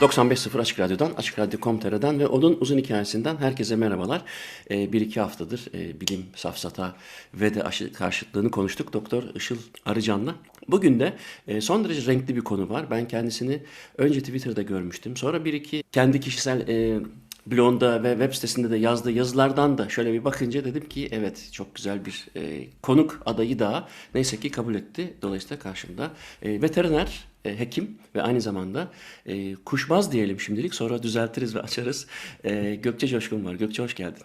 95.0 Açık Radyo'dan, Açık Radyo.com.tr'den ve onun uzun hikayesinden herkese merhabalar. Ee, bir iki haftadır e, bilim, safsata ve de aşı karşıtlığını konuştuk Doktor Işıl Arıcan'la. Bugün de e, son derece renkli bir konu var. Ben kendisini önce Twitter'da görmüştüm. Sonra bir iki kendi kişisel e, blogunda ve web sitesinde de yazdığı yazılardan da şöyle bir bakınca dedim ki evet çok güzel bir e, konuk adayı daha neyse ki kabul etti. Dolayısıyla karşımda e, veteriner, e, hekim ve aynı zamanda e, kuşbaz diyelim şimdilik sonra düzeltiriz ve açarız. E, Gökçe Coşkun var. Gökçe hoş geldin.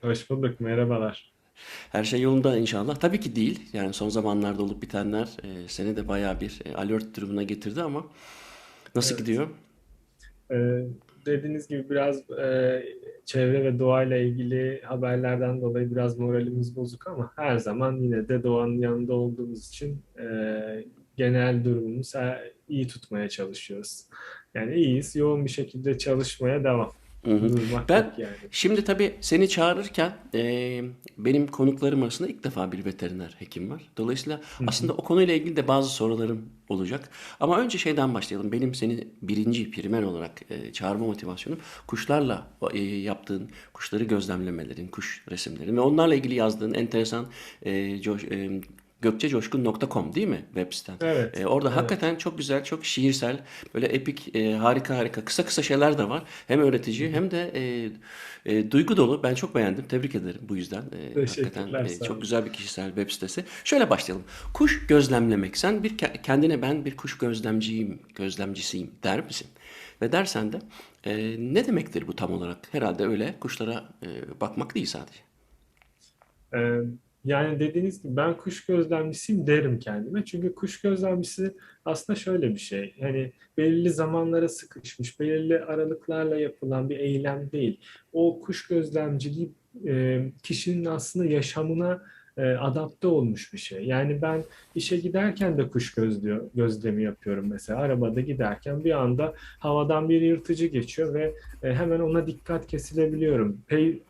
Hoş bulduk, merhabalar. Her şey yolunda inşallah. Tabii ki değil. Yani son zamanlarda olup bitenler e, seni de bayağı bir e, alert durumuna getirdi ama nasıl Evet. gidiyor? Ee, dediğiniz gibi biraz e, çevre ve doğayla ilgili haberlerden dolayı biraz moralimiz bozuk ama her zaman yine de doğanın yanında olduğumuz için e, genel durumumuz iyi tutmaya çalışıyoruz. Yani iyiyiz, yoğun bir şekilde çalışmaya devam. Durmak Ben yani. şimdi tabii seni çağırırken e, benim konuklarım arasında ilk defa bir veteriner hekim var. Dolayısıyla Hı hı. aslında o konuyla ilgili de bazı sorularım olacak. Ama önce şeyden başlayalım. Benim seni birinci primer olarak e, çağırma motivasyonum kuşlarla e, yaptığın kuşları gözlemlemelerin, kuş resimlerin ve onlarla ilgili yazdığın enteresan e, coş- e, gökçecoşkun.com değil mi web siten? Evet, E, orada evet. hakikaten çok güzel, çok şiirsel, böyle epik, e, harika harika, kısa kısa şeyler de var. Hem öğretici hem de e, e, duygu dolu. Ben çok beğendim. Tebrik ederim bu yüzden. E, hakikaten e, çok güzel bir kişisel web sitesi. Şöyle başlayalım. Kuş gözlemlemek. Sen bir ke- kendine ben bir kuş gözlemciyim, gözlemcisiyim der misin? Ve dersen de e, ne demektir bu tam olarak? Herhalde öyle kuşlara e, bakmak değil sadece. Ee, yani dediğiniz gibi ben kuş gözlemcisiyim derim kendime. Çünkü kuş gözlemcisi aslında şöyle bir şey. Hani belirli zamanlara sıkışmış, belirli aralıklarla yapılan bir eylem değil. O kuş gözlemciliği e, kişinin aslında yaşamına e, adapte olmuş bir şey. Yani ben işe giderken de kuş gözlüyor, gözlemi yapıyorum mesela. Arabada giderken bir anda havadan bir yırtıcı geçiyor ve e, hemen ona dikkat kesilebiliyorum.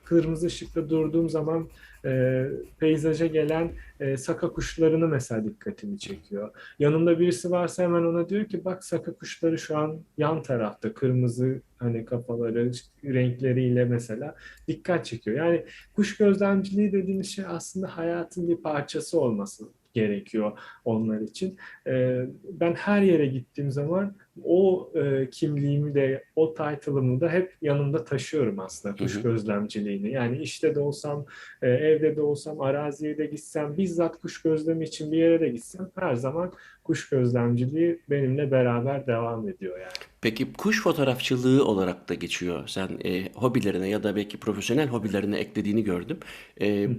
Kırmızı ışıkta durduğum zaman e, peyzaja gelen e, saka kuşlarını mesela dikkatimi çekiyor. Yanımda birisi varsa hemen ona diyor ki bak saka kuşları şu an yan tarafta kırmızı hani kafaları renkleriyle mesela dikkat çekiyor. Yani kuş gözlemciliği dediğimiz şey aslında hayatın bir parçası olması gerekiyor onlar için. E, ben her yere gittiğim zaman o e, kimliğimi de o title'ımı da hep yanımda taşıyorum aslında kuş gözlemciliğini. Yani işte de olsam e, evde de olsam, araziye de gitsem, bizzat kuş gözlemi için bir yere de gitsem her zaman kuş gözlemciliği benimle beraber devam ediyor yani. Peki kuş fotoğrafçılığı olarak da geçiyor. Sen e, hobilerine ya da belki profesyonel hobilerine eklediğini gördüm. E, Hı hı.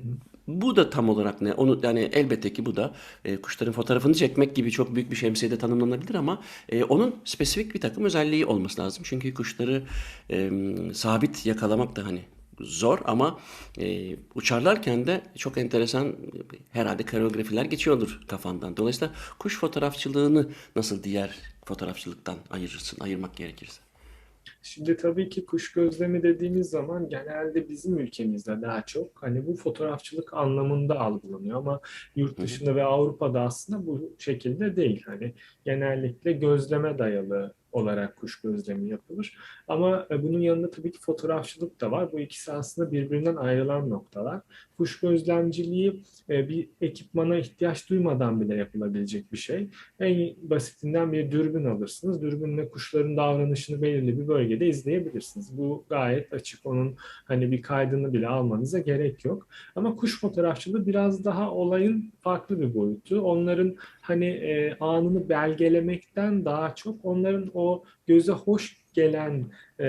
Bu da tam olarak ne? Onu yani elbette ki bu da e, kuşların fotoğrafını çekmek gibi çok büyük bir şemsiyede tanımlanabilir ama e, onun spesifik bir takım özelliği olması lazım. Çünkü kuşları e, sabit yakalamak da hani zor ama e, uçarlarken de çok enteresan herhalde koreografiler geçiyordur kafandan. Dolayısıyla kuş fotoğrafçılığını nasıl diğer fotoğrafçılıktan ayırırsın, ayırmak gerekirse? Şimdi tabii ki kuş gözlemi dediğimiz zaman genelde bizim ülkemizde daha çok hani bu fotoğrafçılık anlamında algılanıyor ama yurt dışında ve Avrupa'da aslında bu şekilde değil. Hani genellikle gözleme dayalı olarak kuş gözlemi yapılır. Ama e, bunun yanında tabii ki fotoğrafçılık da var. Bu ikisi aslında birbirinden ayrılan noktalar. Kuş gözlemciliği e, bir ekipmana ihtiyaç duymadan bile yapılabilecek bir şey. En basitinden bir dürbün alırsınız. Dürbünle kuşların davranışını belirli bir bölgede izleyebilirsiniz. Bu gayet açık. Onun hani bir kaydını bile almanıza gerek yok. Ama kuş fotoğrafçılığı biraz daha olayın farklı bir boyutu. Onların hani e, anını belgelemekten daha çok onların o göze hoş gelen e,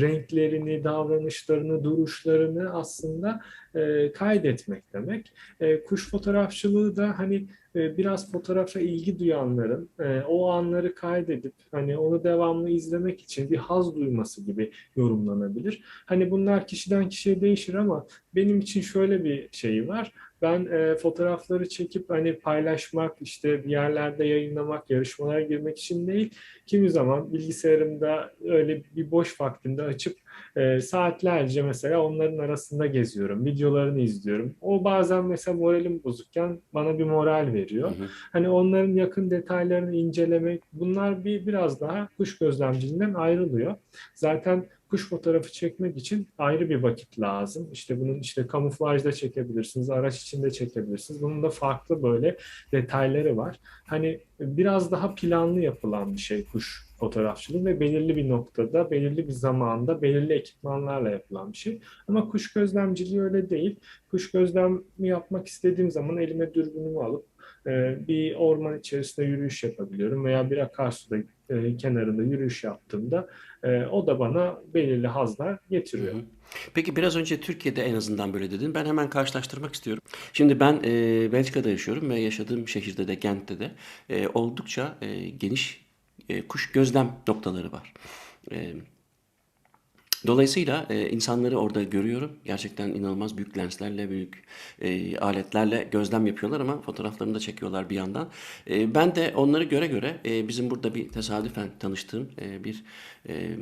renklerini, davranışlarını, duruşlarını aslında e, kaydetmek demek. E, kuş fotoğrafçılığı da hani e, biraz fotoğrafa ilgi duyanların e, o anları kaydedip hani onu devamlı izlemek için bir haz duyması gibi yorumlanabilir. Hani bunlar kişiden kişiye değişir ama benim için şöyle bir şey var. Ben e, fotoğrafları çekip hani paylaşmak, işte bir yerlerde yayınlamak, yarışmalara girmek için değil, kimi zaman bilgisayarımda öyle bir boş vaktimde açıp e, saatlerce mesela onların arasında geziyorum. Videolarını izliyorum. O bazen mesela moralim bozukken bana bir moral veriyor. Hı hı. Hani onların yakın detaylarını incelemek bunlar bir biraz daha kuş gözlemciliğinden ayrılıyor. Zaten kuş fotoğrafı çekmek için ayrı bir vakit lazım. İşte bunun işte kamuflajda çekebilirsiniz, araç içinde çekebilirsiniz. Bunun da farklı böyle detayları var. Hani biraz daha planlı yapılan bir şey kuş fotoğrafçılığı ve belirli bir noktada, belirli bir zamanda, belirli ekipmanlarla yapılan bir şey. Ama kuş gözlemciliği öyle değil. Kuş gözlemi yapmak istediğim zaman elime dürbünümü alıp e, bir orman içerisinde yürüyüş yapabiliyorum veya bir akarsuda e, kenarında yürüyüş yaptığımda e, o da bana belirli hazlar getiriyor. Hı hı. Peki biraz önce Türkiye'de en azından böyle dedin. Ben hemen karşılaştırmak istiyorum. Şimdi ben e, Belçika'da yaşıyorum ve yaşadığım şehirde de Gent'te de e, oldukça e, geniş e, kuş gözlem noktaları var. E, Dolayısıyla e, insanları orada görüyorum. Gerçekten inanılmaz büyük lenslerle, büyük e, aletlerle gözlem yapıyorlar ama fotoğraflarını da çekiyorlar bir yandan. E, ben de onları göre göre e, bizim burada bir tesadüfen tanıştığım e, bir e,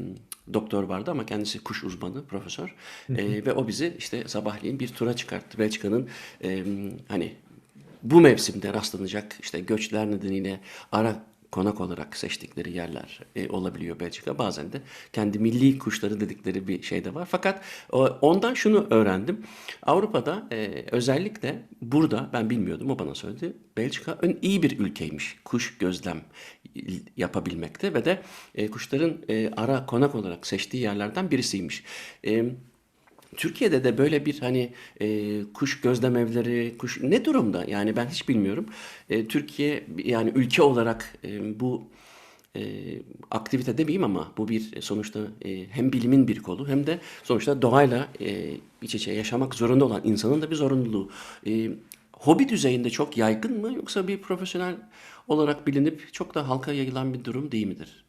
doktor vardı ama kendisi kuş uzmanı, profesör. E, ve o bizi işte sabahleyin bir tura çıkarttı. Belçika'nın e, hani bu mevsimde rastlanacak işte göçler nedeniyle ara konak olarak seçtikleri yerler e, olabiliyor Belçika. Bazen de kendi milli kuşları dedikleri bir şey de var. Fakat o, ondan şunu öğrendim. Avrupa'da e, özellikle burada ben bilmiyordum o bana söyledi. Belçika ön iyi bir ülkeymiş kuş gözlem yapabilmekte ve de e, kuşların e, ara konak olarak seçtiği yerlerden birisiymiş. E, Türkiye'de de böyle bir hani e, kuş gözlem evleri, kuş ne durumda? Yani ben hiç bilmiyorum. E, Türkiye yani ülke olarak e, bu e, aktivite demeyeyim ama bu bir sonuçta e, hem bilimin bir kolu hem de sonuçta doğayla e, iç içe yaşamak zorunda olan insanın da bir zorunluluğu. E, hobi düzeyinde çok yaygın mı yoksa bir profesyonel olarak bilinip çok da halka yayılan bir durum değil midir?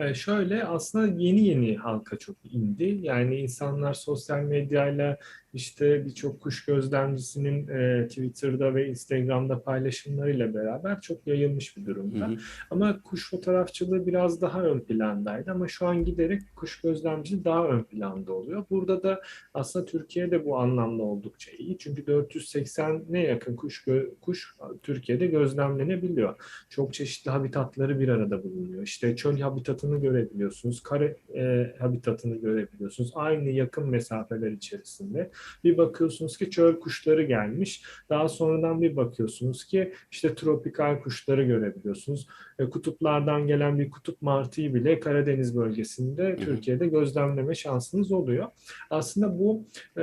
E, şöyle aslında yeni yeni halka çok indi. Yani insanlar sosyal medyayla işte birçok kuş gözlemcisinin e, Twitter'da ve Instagram'da paylaşımlarıyla beraber çok yayılmış bir Hı durumda. hı. Ama kuş fotoğrafçılığı biraz daha ön plandaydı ama şu an giderek kuş gözlemciliği daha ön planda oluyor. Burada da aslında Türkiye'de bu anlamda oldukça iyi. Çünkü 480'ne yakın kuş kuş Türkiye'de gözlemlenebiliyor. Çok çeşitli habitatları bir arada bulunuyor. İşte çöl habitatını görebiliyorsunuz, kare e, habitatını görebiliyorsunuz. Aynı yakın mesafeler içerisinde. Bir bakıyorsunuz ki çöl kuşları gelmiş. Daha sonradan bir bakıyorsunuz ki işte tropikal kuşları görebiliyorsunuz. E, kutuplardan gelen bir kutup martıyı bile Karadeniz bölgesinde Türkiye'de gözlemleme şansınız oluyor. Aslında bu e,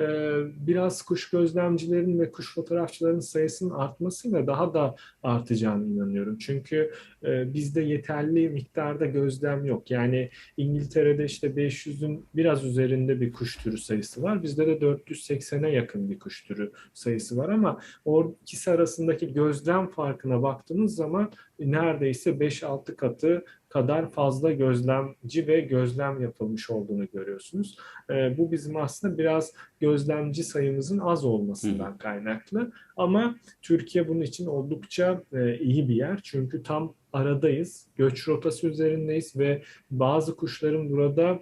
biraz kuş gözlemcilerin ve kuş fotoğrafçıların sayısının artmasıyla daha da artacağını inanıyorum. Çünkü e, bizde yeterli miktarda gözlem yok. Yani İngiltere'de işte 500'ün biraz üzerinde bir kuş türü sayısı var. Bizde de 480'e yakın bir kuş türü sayısı var ama o ikisi arasındaki gözlem farkına baktığınız zaman neredeyse 5-6 katı kadar fazla gözlemci ve gözlem yapılmış olduğunu görüyorsunuz. E, bu bizim aslında biraz gözlemci sayımızın az olmasından kaynaklı. Ama Türkiye bunun için oldukça e, iyi bir yer. Çünkü tam aradayız. Göç rotası üzerindeyiz ve bazı kuşların burada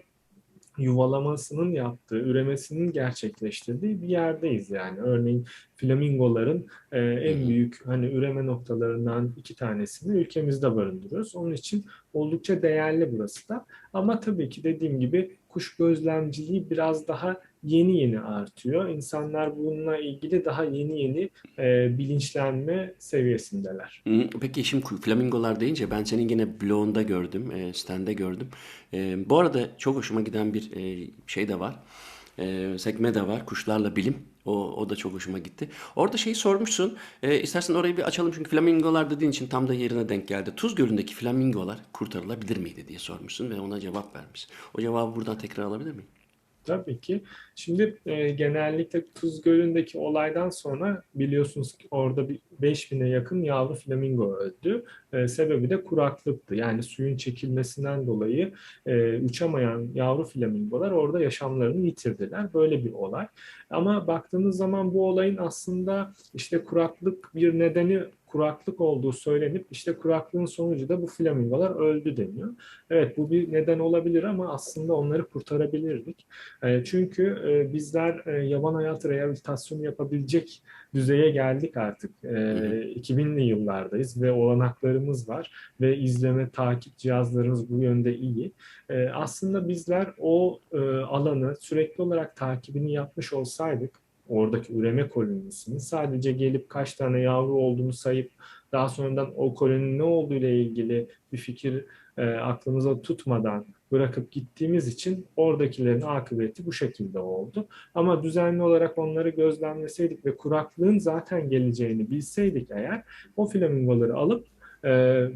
yuvalamasının yaptığı, üremesinin gerçekleştirdiği bir yerdeyiz yani. Örneğin flamingoların e, en büyük hani üreme noktalarından iki tanesini ülkemizde barındırıyoruz. Onun için oldukça değerli burası da. Ama tabii ki dediğim gibi kuş gözlemciliği biraz daha yeni yeni artıyor. İnsanlar bununla ilgili daha yeni yeni e, bilinçlenme seviyesindeler. Peki şimdi flamingolar deyince ben senin yine blogunda gördüm, e, stand'de gördüm. E, bu arada çok hoşuma giden bir e, şey de var. E, sekme de var. Kuşlarla bilim. O, o da çok hoşuma gitti. Orada şeyi sormuşsun. E, istersen orayı bir açalım çünkü flamingolar dediğin için tam da yerine denk geldi. Tuz Gölü'ndeki flamingolar kurtarılabilir miydi diye sormuşsun ve ona cevap vermiş. O cevabı buradan tekrar alabilir miyim? Tabii ki. Şimdi e, genellikle Tuz Gölü'ndeki olaydan sonra biliyorsunuz ki orada bir 5000'e yakın yavru flamingo öldü. E, sebebi de kuraklıktı. Yani suyun çekilmesinden dolayı e, uçamayan yavru flamingolar orada yaşamlarını yitirdiler. Böyle bir olay. Ama baktığınız zaman bu olayın aslında işte kuraklık bir nedeni kuraklık olduğu söylenip işte kuraklığın sonucu da bu flamingolar öldü deniyor. Evet bu bir neden olabilir ama aslında onları kurtarabilirdik. E, çünkü e, bizler e, yaban hayatı rehabilitasyonu yapabilecek düzeye geldik artık. E, 2000'li yıllardayız ve olanaklarımız var ve izleme, takip cihazlarımız bu yönde iyi. E, aslında bizler o e, alanı sürekli olarak takibini yapmış olsaydık, oradaki üreme kolonisinin sadece gelip kaç tane yavru olduğunu sayıp daha sonradan o koloninin ne olduğu ile ilgili bir fikir e, aklımıza tutmadan bırakıp gittiğimiz için oradakilerin akıbeti bu şekilde oldu. Ama düzenli olarak onları gözlemleseydik ve kuraklığın zaten geleceğini bilseydik eğer o flamingoları alıp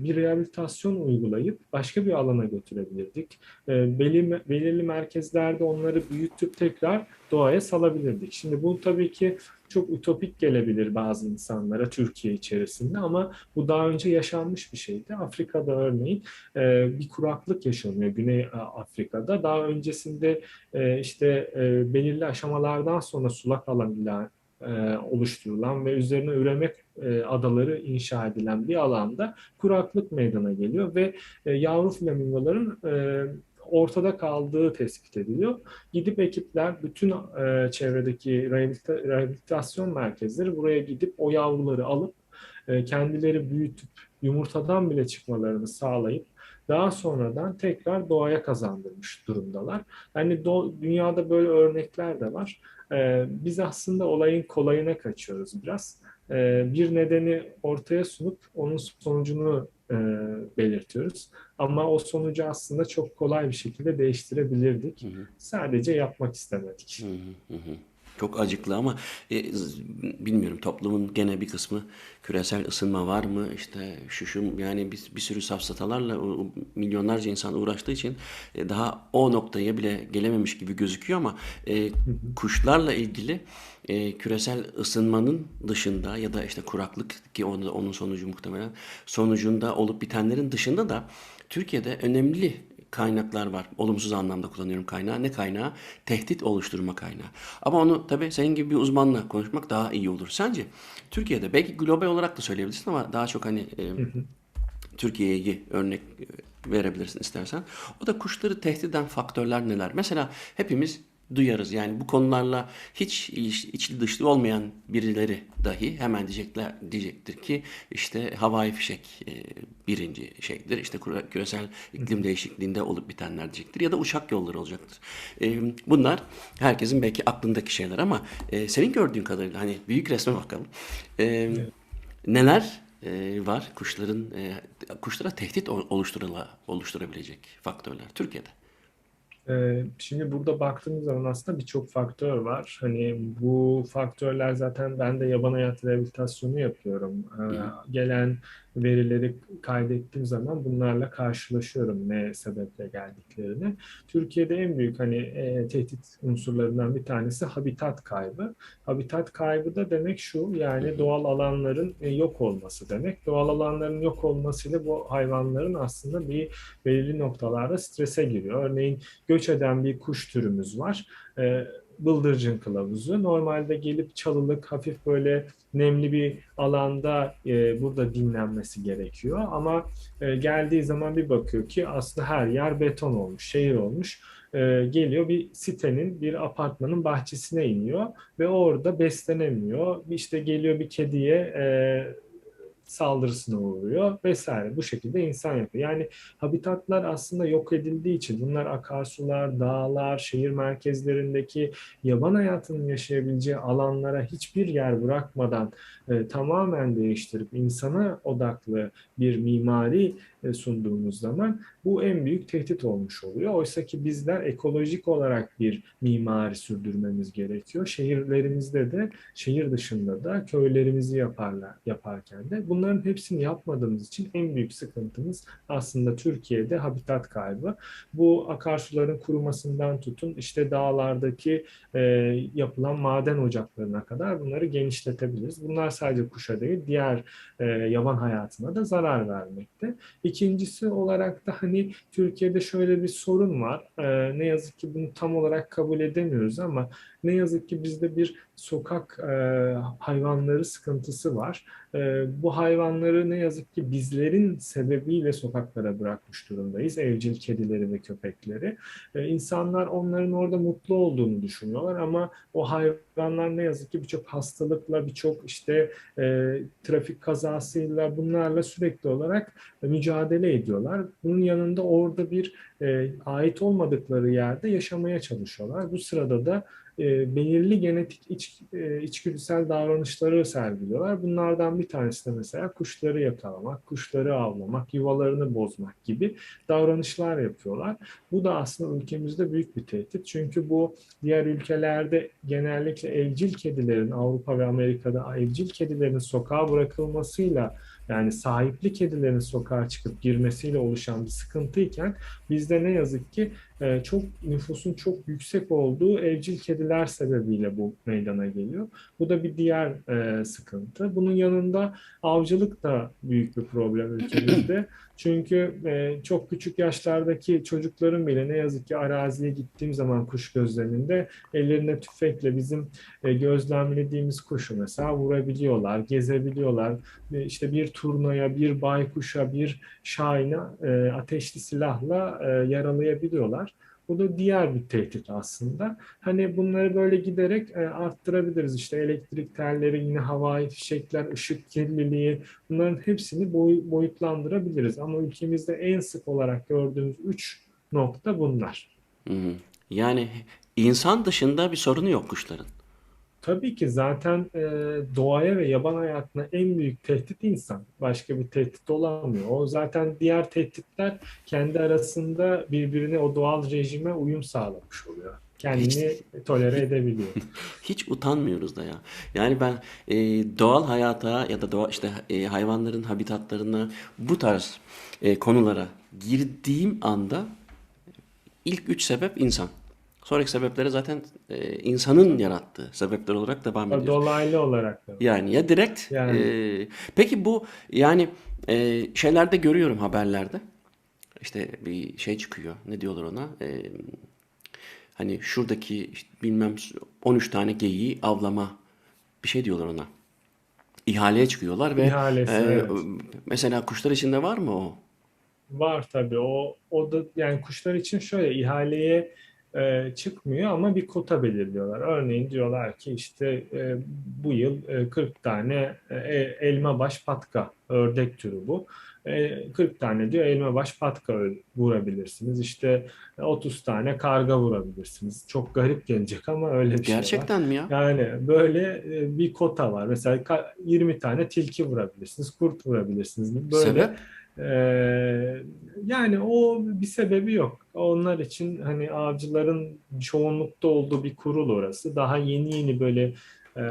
bir rehabilitasyon uygulayıp başka bir alana götürebilirdik. E, belirli, merkezlerde onları büyütüp tekrar doğaya salabilirdik. Şimdi bu tabii ki çok ütopik gelebilir bazı insanlara Türkiye içerisinde ama bu daha önce yaşanmış bir şeydi. Afrika'da örneğin e, bir kuraklık yaşanıyor Güney Afrika'da. Daha öncesinde e, işte e, belirli aşamalardan sonra sulak alan e, oluşturulan ve üzerine üreme e, adaları inşa edilen bir alanda kuraklık meydana geliyor ve e, yavru flamingoların e, ortada kaldığı tespit ediliyor. Gidip ekipler bütün e, çevredeki rehabilita, rehabilitasyon merkezleri buraya gidip o yavruları alıp e, kendileri büyütüp yumurtadan bile çıkmalarını sağlayıp daha sonradan tekrar doğaya kazandırmış durumdalar. Yani do, dünyada böyle örnekler de var. Ee, biz aslında olayın kolayına kaçıyoruz biraz. Ee, bir nedeni ortaya sunup onun sonucunu e, belirtiyoruz. Ama o sonucu aslında çok kolay bir şekilde değiştirebilirdik. Hı hı. Sadece yapmak istemedik. Hı hı hı. Çok acıklı ama e, bilmiyorum toplumun gene bir kısmı küresel ısınma var mı? İşte şu şu yani bir, bir sürü safsatalarla milyonlarca insan uğraştığı için e, daha o noktaya bile gelememiş gibi gözüküyor ama e, kuşlarla ilgili e, küresel ısınmanın dışında ya da işte kuraklık ki onun, onun sonucu muhtemelen sonucunda olup bitenlerin dışında da Türkiye'de önemli kaynaklar var. Olumsuz anlamda kullanıyorum kaynağı. Ne kaynağı? Tehdit oluşturma kaynağı. Ama onu tabii senin gibi bir uzmanla konuşmak daha iyi olur. Sence Türkiye'de belki global olarak da söyleyebilirsin ama daha çok hani e, Türkiye'yi örnek verebilirsin istersen. O da kuşları tehdit eden faktörler neler? Mesela hepimiz duyarız. Yani bu konularla hiç içli dışlı olmayan birileri dahi hemen diyecekler diyecektir ki işte havai fişek e, birinci şeydir. İşte küresel iklim değişikliğinde olup bitenler diyecektir ya da uçak yolları olacaktır. E, bunlar herkesin belki aklındaki şeyler ama e, senin gördüğün kadarıyla hani büyük resme bakalım. Neler var kuşların kuşlara tehdit oluşturabilecek faktörler Türkiye'de? Ee, şimdi burada baktığımız zaman aslında birçok faktör var. Hani bu faktörler zaten ben de yaban hayatı rehabilitasyonu yapıyorum. Ee, gelen verileri kaydettiğim zaman bunlarla karşılaşıyorum ne sebeple geldiklerini. Türkiye'de en büyük hani e, tehdit unsurlarından bir tanesi habitat kaybı. Habitat kaybı da demek şu yani doğal alanların e, yok olması demek. Doğal alanların yok olmasıyla bu hayvanların aslında bir belirli noktalarda strese giriyor. Örneğin göç eden bir kuş türümüz var. E, bıldırcın kılavuzu. Normalde gelip çalılık, hafif böyle nemli bir alanda e, burada dinlenmesi gerekiyor. Ama e, geldiği zaman bir bakıyor ki aslında her yer beton olmuş, şehir olmuş. E, geliyor bir sitenin, bir apartmanın bahçesine iniyor ve orada beslenemiyor. İşte geliyor bir kediye e, saldırısına uğruyor vesaire. Bu şekilde insan yapıyor. Yani habitatlar aslında yok edildiği için bunlar akarsular, dağlar, şehir merkezlerindeki yaban hayatının yaşayabileceği alanlara hiçbir yer bırakmadan e, tamamen değiştirip insana odaklı bir mimari sunduğumuz zaman bu en büyük tehdit olmuş oluyor. Oysa ki bizler ekolojik olarak bir mimari sürdürmemiz gerekiyor. Şehirlerimizde de, şehir dışında da köylerimizi yaparlar, yaparken de bunların hepsini yapmadığımız için en büyük sıkıntımız aslında Türkiye'de habitat kaybı. Bu akarsuların kurumasından tutun işte dağlardaki e, yapılan maden ocaklarına kadar bunları genişletebiliriz. Bunlar sadece kuşa değil diğer e, yaban hayatına da zarar vermekte. İkincisi olarak da hani Türkiye'de şöyle bir sorun var. E, ne yazık ki bunu tam olarak kabul edemiyoruz ama ne yazık ki bizde bir sokak e, hayvanları sıkıntısı var. E, bu hayvanları ne yazık ki bizlerin sebebiyle sokaklara bırakmış durumdayız. Evcil kedileri ve köpekleri. E, insanlar onların orada mutlu olduğunu düşünüyorlar ama o hayvanlar ne yazık ki birçok hastalıkla, birçok işte e, trafik kazasıyla bunlarla sürekli olarak mücadele ediyorlar. Bunun yanında orada bir e, ait olmadıkları yerde yaşamaya çalışıyorlar. Bu sırada da e, belirli genetik iç, e, içgüdüsel davranışları sergiliyorlar. Bunlardan bir tanesi de mesela kuşları yakalamak, kuşları avlamak, yuvalarını bozmak gibi davranışlar yapıyorlar. Bu da aslında ülkemizde büyük bir tehdit. Çünkü bu diğer ülkelerde genellikle evcil kedilerin, Avrupa ve Amerika'da evcil kedilerin sokağa bırakılmasıyla yani sahipli kedilerin sokağa çıkıp girmesiyle oluşan bir sıkıntıyken bizde ne yazık ki e, çok nüfusun çok yüksek olduğu evcil kediler sebebiyle bu meydana geliyor. Bu da bir diğer e, sıkıntı. Bunun yanında avcılık da büyük bir problem ülkemizde. Çünkü e, çok küçük yaşlardaki çocukların bile ne yazık ki araziye gittiğim zaman kuş gözleminde ellerine tüfekle bizim e, gözlemlediğimiz kuşu mesela vurabiliyorlar, gezebiliyorlar. E, işte bir turnaya, bir baykuşa, bir şahine e, ateşli silahla e, yaralayabiliyorlar. Bu da diğer bir tehdit aslında. Hani bunları böyle giderek e, arttırabiliriz. İşte elektrik telleri, yine havai fişekler, ışık kirliliği bunların hepsini boy, boyutlandırabiliriz. Ama ülkemizde en sık olarak gördüğümüz üç nokta bunlar. Yani insan dışında bir sorunu yok kuşların. Tabii ki zaten e, doğaya ve yaban hayatına en büyük tehdit insan. Başka bir tehdit olamıyor. O zaten diğer tehditler kendi arasında birbirine o doğal rejime uyum sağlamış oluyor. Kendini tolere edebiliyor. Hiç utanmıyoruz da ya. Yani ben e, doğal hayata ya da doğa işte e, hayvanların habitatlarına bu tarz e, konulara girdiğim anda ilk üç sebep insan. Sonraki sebepleri zaten e, insanın yarattığı sebepler olarak devam ediyor. Dolaylı olarak da. Yani ya direkt Yani. e, peki bu yani e, şeylerde görüyorum haberlerde işte bir şey çıkıyor ne diyorlar ona E, hani şuradaki işte bilmem 13 tane geyiği avlama bir şey diyorlar ona İhaleye çıkıyorlar ve İhalesi, e, evet. mesela kuşlar içinde var mı o? Var tabii. O, o da yani kuşlar için şöyle ihaleye e, çıkmıyor ama bir kota belirliyorlar. Örneğin diyorlar ki işte e, bu yıl e, 40 tane e, elma baş patka ördek türü bu. E, 40 tane diyor elma baş patka vurabilirsiniz. İşte 30 tane karga vurabilirsiniz. Çok garip gelecek ama öyle bir şey var. Gerçekten mi ya? Yani böyle e, bir kota var. Mesela ka- 20 tane tilki vurabilirsiniz, kurt vurabilirsiniz. Böyle Sebep? Ee, yani o bir sebebi yok. Onlar için hani avcıların çoğunlukta olduğu bir kurul orası. Daha yeni yeni böyle e,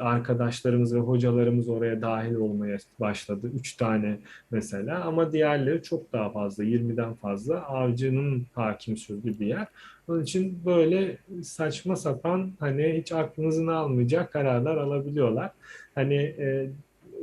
arkadaşlarımız ve hocalarımız oraya dahil olmaya başladı. Üç tane mesela ama diğerleri çok daha fazla, 20'den fazla avcının hakim sürdüğü bir yer. Onun için böyle saçma sapan hani hiç aklınızın almayacak kararlar alabiliyorlar. Hani e,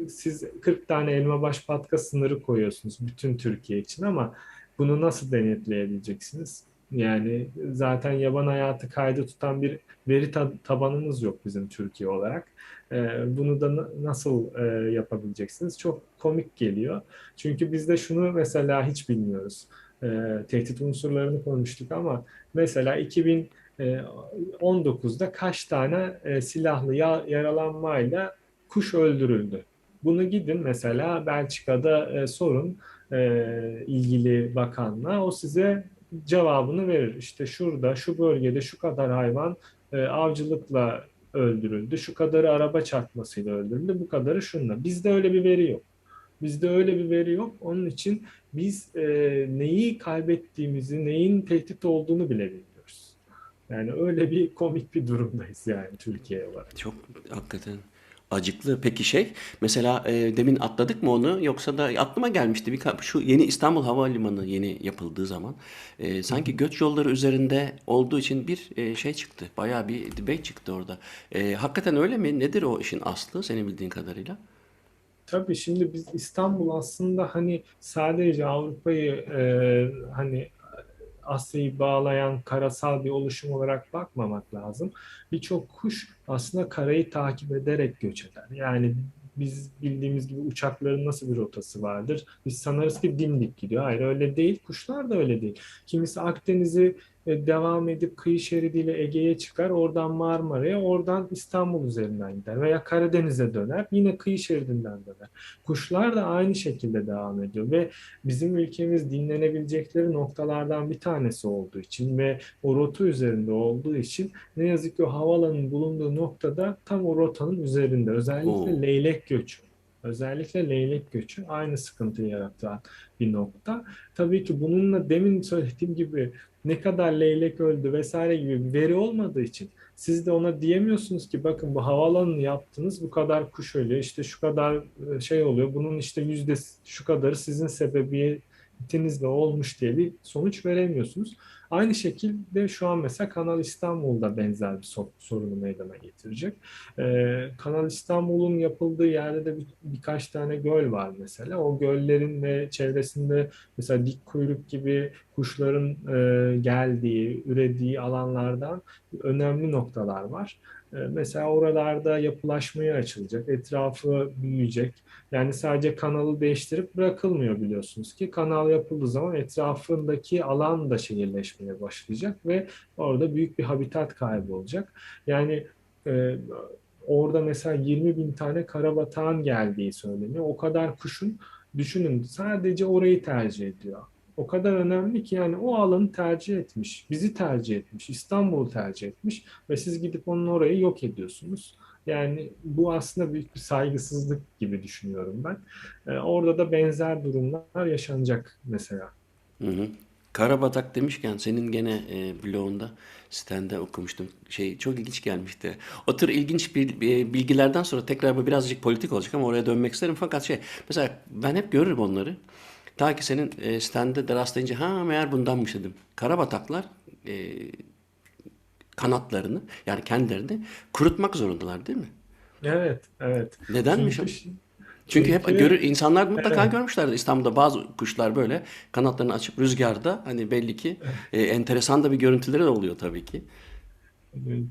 siz 40 tane elma baş patka sınırı koyuyorsunuz bütün Türkiye için ama bunu nasıl denetleyebileceksiniz? Yani zaten yaban hayatı kaydı tutan bir veri ta- tabanımız yok bizim Türkiye olarak. Ee, bunu da na- nasıl e, yapabileceksiniz? Çok komik geliyor. Çünkü biz de şunu mesela hiç bilmiyoruz. Ee, tehdit unsurlarını konuştuk ama mesela 2019'da kaç tane e, silahlı ya- yaralanmayla kuş öldürüldü? Bunu gidin mesela Belçika'da e, sorun e, ilgili bakanla o size cevabını verir. İşte şurada, şu bölgede şu kadar hayvan e, avcılıkla öldürüldü, şu kadarı araba çarpmasıyla öldürüldü, bu kadarı şunla. Bizde öyle bir veri yok. Bizde öyle bir veri yok. Onun için biz e, neyi kaybettiğimizi, neyin tehdit olduğunu bile bilmiyoruz. Yani öyle bir komik bir durumdayız yani Türkiye olarak. Çok hakikaten acıklı. Peki şey mesela e, demin atladık mı onu yoksa da aklıma gelmişti bir şu yeni İstanbul Havalimanı yeni yapıldığı zaman e, sanki göç yolları üzerinde olduğu için bir e, şey çıktı. Bayağı bir debate çıktı orada. E, hakikaten öyle mi? Nedir o işin aslı senin bildiğin kadarıyla? Tabii şimdi biz İstanbul aslında hani sadece Avrupa'yı e, hani Asya'yı bağlayan karasal bir oluşum olarak bakmamak lazım. Birçok kuş aslında karayı takip ederek göç eder. Yani biz bildiğimiz gibi uçakların nasıl bir rotası vardır? Biz sanarız ki dimdik gidiyor. Hayır öyle değil. Kuşlar da öyle değil. Kimisi Akdeniz'i devam edip kıyı şeridiyle Ege'ye çıkar, oradan Marmara'ya, oradan İstanbul üzerinden gider veya Karadeniz'e döner, yine kıyı şeridinden döner. Kuşlar da aynı şekilde devam ediyor ve bizim ülkemiz dinlenebilecekleri noktalardan bir tanesi olduğu için ve o rota üzerinde olduğu için ne yazık ki o havalanın bulunduğu noktada tam o rotanın üzerinde. Özellikle Oo. leylek göçü. Özellikle leylek göçü aynı sıkıntıyı yaratan bir nokta. Tabii ki bununla demin söylediğim gibi ne kadar leylek öldü vesaire gibi bir veri olmadığı için siz de ona diyemiyorsunuz ki bakın bu havaalanını yaptınız bu kadar kuş ölüyor işte şu kadar e, şey oluyor bunun işte yüzde şu kadarı sizin sebebiyetinizle olmuş diye bir sonuç veremiyorsunuz. Aynı şekilde şu an mesela Kanal İstanbul'da benzer bir so- sorunu meydana getirecek. Ee, Kanal İstanbul'un yapıldığı yerde de bir, birkaç tane göl var mesela. O göllerin ve çevresinde mesela dik kuyruk gibi kuşların e, geldiği, ürediği alanlardan önemli noktalar var. E, mesela oralarda yapılaşmaya açılacak, etrafı büyüyecek. Yani sadece kanalı değiştirip bırakılmıyor biliyorsunuz ki. Kanal yapıldığı zaman etrafındaki alan da şehirleşmeye başlayacak ve orada büyük bir habitat kaybı olacak. Yani e, orada mesela 20 bin tane karabatağın geldiği söyleniyor. O kadar kuşun düşünün sadece orayı tercih ediyor. O kadar önemli ki yani o alanı tercih etmiş, bizi tercih etmiş, İstanbul'u tercih etmiş ve siz gidip onun orayı yok ediyorsunuz. Yani bu aslında büyük bir saygısızlık gibi düşünüyorum ben. Ee, orada da benzer durumlar yaşanacak mesela. Hı hı. Karabatak demişken senin gene e, blogunda sitende okumuştum. Şey çok ilginç gelmişti. O tür ilginç bil- e, bilgilerden sonra tekrar bu birazcık politik olacak ama oraya dönmek isterim. Fakat şey mesela ben hep görürüm onları. Ta ki senin e, sitende de rastlayınca ha meğer bundanmış dedim. Karabataklar e, kanatlarını yani kendilerini kurutmak zorundalar değil mi? Evet, evet. Nedenmiş? Çünkü, Çünkü hep görür insanlar mutlaka evet. görmüşlerdir. İstanbul'da bazı kuşlar böyle kanatlarını açıp rüzgarda hani belli ki e, enteresan da bir görüntüleri oluyor tabii ki.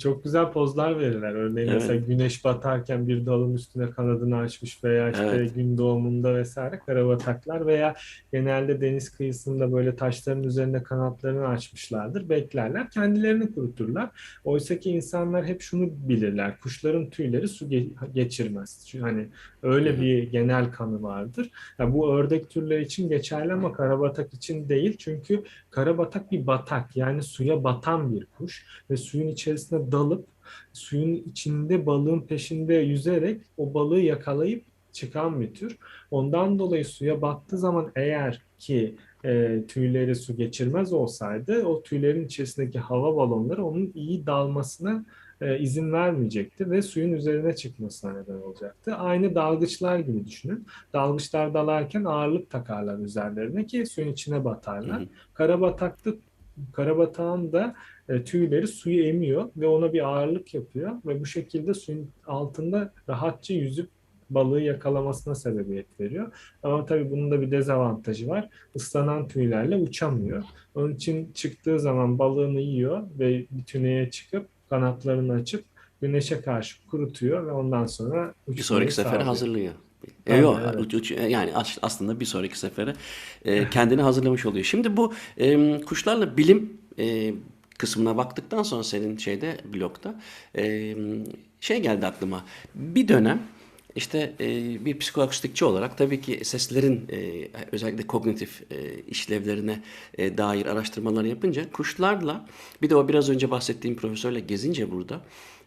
Çok güzel pozlar verirler. Örneğin Evet. mesela güneş batarken bir dalın üstüne kanadını açmış veya işte Evet. gün doğumunda vesaire karabataklar veya genelde deniz kıyısında böyle taşların üzerinde kanatlarını açmışlardır. Beklerler. Kendilerini kuruturlar. Oysa ki insanlar hep şunu bilirler. Kuşların tüyleri su ge- geçirmez. Çünkü hani öyle bir genel kanı vardır. Ya bu ördek türleri için geçerli ama karabatak için değil. Çünkü karabatak bir batak yani suya batan bir kuş ve suyun içerisine dalıp suyun içinde balığın peşinde yüzerek o balığı yakalayıp çıkan bir tür. Ondan dolayı suya battığı zaman eğer ki e, tüyleri su geçirmez olsaydı o tüylerin içerisindeki hava balonları onun iyi dalmasına e, izin vermeyecekti ve suyun üzerine çıkmasına neden olacaktı. Aynı dalgıçlar gibi düşünün. Dalgıçlar dalarken ağırlık takarlar üzerlerine ki suyun içine batarlar. Karabatakta karabatağın da e, tüyleri suyu emiyor ve ona bir ağırlık yapıyor ve bu şekilde suyun altında rahatça yüzüp balığı yakalamasına sebebiyet veriyor. Ama tabii bunun da bir dezavantajı var. Islanan tüylerle uçamıyor. Onun için çıktığı zaman balığını yiyor ve bir tüneye çıkıp kanatlarını açıp güneşe karşı kurutuyor ve ondan sonra Bir sonraki sefere sağlıyor. hazırlıyor. E, yok, evet. uç- uç- yani as- aslında bir sonraki sefere e, kendini hazırlamış oluyor. Şimdi bu e, kuşlarla bilim e, kısmına baktıktan sonra senin şeyde blogda e, şey geldi aklıma. Bir dönem işte e, bir psikoakustikçi olarak tabii ki seslerin e, özellikle kognitif e, işlevlerine e, dair araştırmalar yapınca kuşlarla bir de o biraz önce bahsettiğim profesörle gezince burada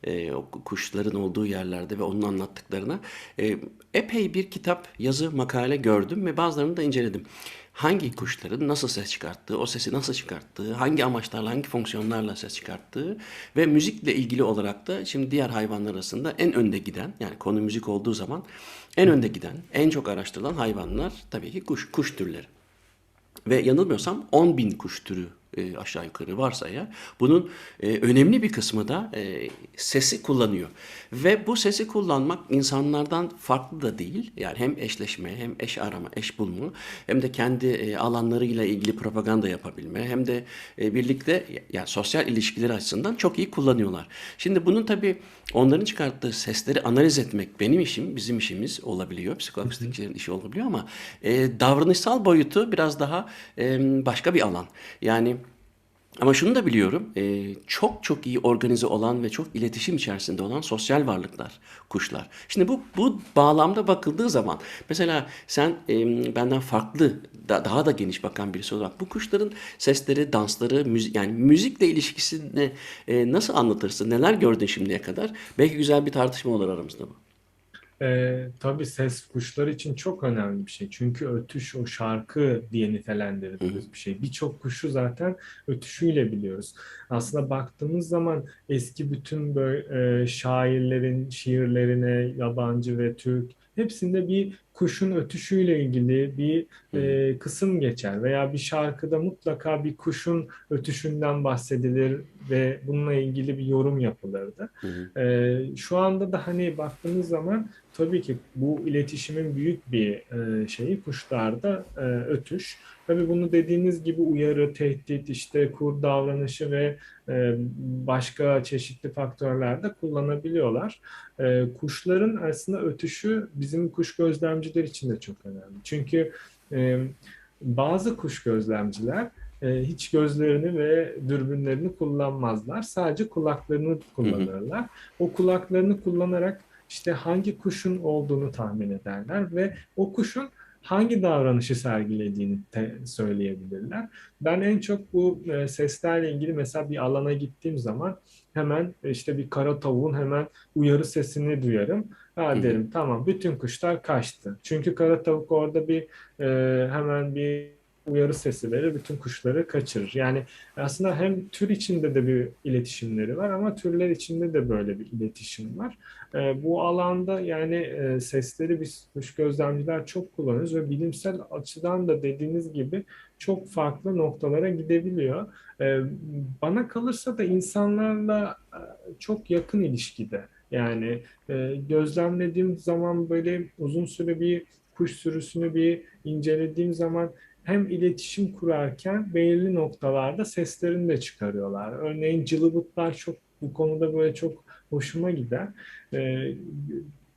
e, o kuşların olduğu yerlerde ve onun anlattıklarına e, epey bir kitap, yazı, makale gördüm ve bazılarını da inceledim. Hangi kuşların nasıl ses çıkarttığı, o sesi nasıl çıkarttığı, hangi amaçlarla, hangi fonksiyonlarla ses çıkarttığı ve müzikle ilgili olarak da şimdi diğer hayvanlar arasında en önde giden, yani konu müzik olduğu zaman en önde giden, en çok araştırılan hayvanlar tabii ki kuş, kuş türleri. Ve yanılmıyorsam 10 bin kuş türü e, aşağı yukarı varsa ya bunun e, önemli bir kısmı da e, sesi kullanıyor. Ve bu sesi kullanmak insanlardan farklı da değil. Yani hem eşleşme hem eş arama, eş bulma hem de kendi e, alanlarıyla ilgili propaganda yapabilme hem de birlikte yani sosyal ilişkileri açısından çok iyi kullanıyorlar. Şimdi bunun tabii onların çıkarttığı sesleri analiz etmek benim işim, bizim işimiz olabiliyor. Psikoakustikçilerin işi olabiliyor ama davranışsal boyutu biraz daha başka bir alan. Yani ama şunu da biliyorum, e, çok çok iyi organize olan ve çok iletişim içerisinde olan sosyal varlıklar, kuşlar. Şimdi bu bu bağlamda bakıldığı zaman, mesela sen benden farklı, da- daha da geniş bakan birisi olarak bu kuşların sesleri, dansları, müzik, yani müzikle ilişkisini e, nasıl anlatırsın? Neler gördün şimdiye kadar? Belki güzel bir tartışma olur aramızda bu. Ee, tabii ses kuşlar için çok önemli bir şey. Çünkü ötüş o şarkı diye nitelendirdiğimiz bir şey. Birçok kuşu zaten ötüşüyle biliyoruz. Aslında baktığımız zaman eski bütün böyle e, şairlerin şiirlerine yabancı ve Türk hepsinde bir kuşun ötüşüyle ilgili bir e, kısım geçer veya bir şarkıda mutlaka bir kuşun ötüşünden bahsedilir ve bununla ilgili bir yorum yapılırdı. Hı hı. Ee, şu anda da hani baktığımız zaman tabii ki bu iletişimin büyük bir e, şeyi kuşlarda e, ötüş. Tabii bunu dediğiniz gibi uyarı, tehdit, işte kur davranışı ve e, başka çeşitli faktörlerde kullanabiliyorlar. E, kuşların aslında ötüşü bizim kuş gözlemciler için de çok önemli. Çünkü e, bazı kuş gözlemciler e, hiç gözlerini ve dürbünlerini kullanmazlar. Sadece kulaklarını kullanırlar. O kulaklarını kullanarak işte hangi kuşun olduğunu tahmin ederler ve o kuşun hangi davranışı sergilediğini söyleyebilirler. Ben en çok bu e, seslerle ilgili mesela bir alana gittiğim zaman hemen e, işte bir kara tavuğun hemen uyarı sesini duyarım. Ha derim tamam bütün kuşlar kaçtı. Çünkü kara tavuk orada bir e, hemen bir uyarı sesi verir, bütün kuşları kaçırır. Yani aslında hem tür içinde de bir iletişimleri var ama türler içinde de böyle bir iletişim var. Ee, bu alanda yani e, sesleri biz kuş gözlemciler çok kullanıyoruz ve bilimsel açıdan da dediğiniz gibi çok farklı noktalara gidebiliyor. Ee, bana kalırsa da insanlarla e, çok yakın ilişkide. Yani e, gözlemlediğim zaman böyle uzun süre bir kuş sürüsünü bir incelediğim zaman hem iletişim kurarken belirli noktalarda seslerini de çıkarıyorlar. Örneğin cılıbıtlar çok bu konuda böyle çok hoşuma gider. Ee,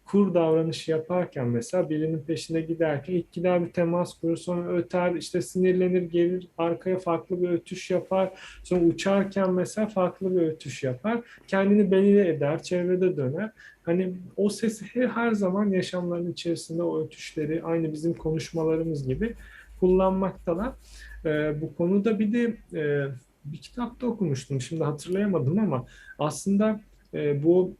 kur davranışı yaparken mesela birinin peşine giderken ilk gider bir temas kurur sonra öter işte sinirlenir gelir arkaya farklı bir ötüş yapar sonra uçarken mesela farklı bir ötüş yapar kendini belli eder çevrede döner hani o sesi her, her zaman yaşamlarının içerisinde o ötüşleri aynı bizim konuşmalarımız gibi kullanmaktalar. Ee, bu konuda bir de e, bir kitapta okumuştum. Şimdi hatırlayamadım ama aslında e, bu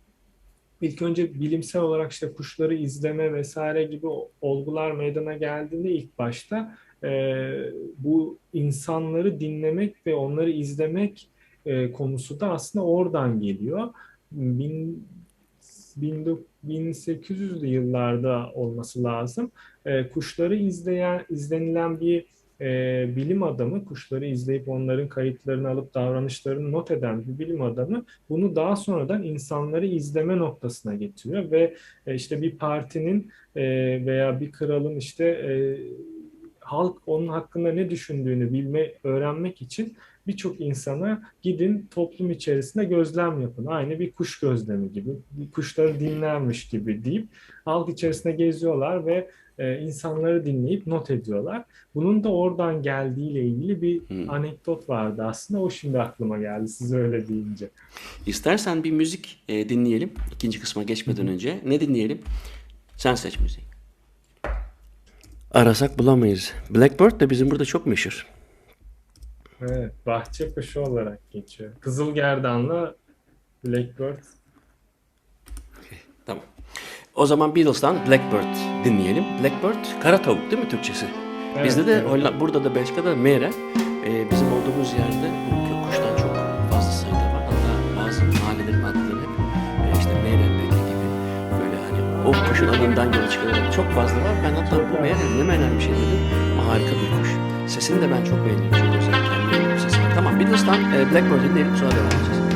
ilk önce bilimsel olarak işte kuşları izleme vesaire gibi olgular meydana geldiğinde ilk başta e, bu insanları dinlemek ve onları izlemek e, konusu da aslında oradan geliyor. 1800'lü yıllarda olması lazım. E, kuşları izleyen izlenilen bir e, bilim adamı, kuşları izleyip onların kayıtlarını alıp davranışlarını not eden bir bilim adamı bunu daha sonradan insanları izleme noktasına getiriyor ve e, işte bir partinin e, veya bir kralın işte e, halk onun hakkında ne düşündüğünü bilme, öğrenmek için birçok insana gidin toplum içerisinde gözlem yapın. Aynı bir kuş gözlemi gibi, kuşları dinlermiş gibi deyip halk içerisinde geziyorlar ve e, insanları dinleyip not ediyorlar. Bunun da oradan geldiğiyle ilgili bir Hmm. anekdot vardı aslında. O şimdi aklıma geldi siz öyle deyince. İstersen bir müzik e, dinleyelim. İkinci kısma geçmeden önce. Ne dinleyelim? Sen seç müziği. Arasak bulamayız. Blackbird de bizim burada çok meşhur. Evet, bahçe kuşu olarak geçiyor. Kızılgerdanlı Blackbird. Tamam. O zaman Beatles'tan Blackbird dinleyelim. Blackbird kara tavuk değil mi Türkçesi? Evet, Bizde de evet. Holla- burada da Belçika'da mere. e, bizim olduğumuz yerde bu kuştan çok fazla sayıda var. Hatta bazı mahallelerin adları hep e, işte mere, beke gibi böyle hani o kuşun adından yola çıkarak çok fazla var. Ben hatta bu mere ne meğer bir şey dedim harika bir kuş. Sesini de ben çok beğeniyorum. Beatles'tan e, Blackbird dinleyelim sonra devam edeceğiz.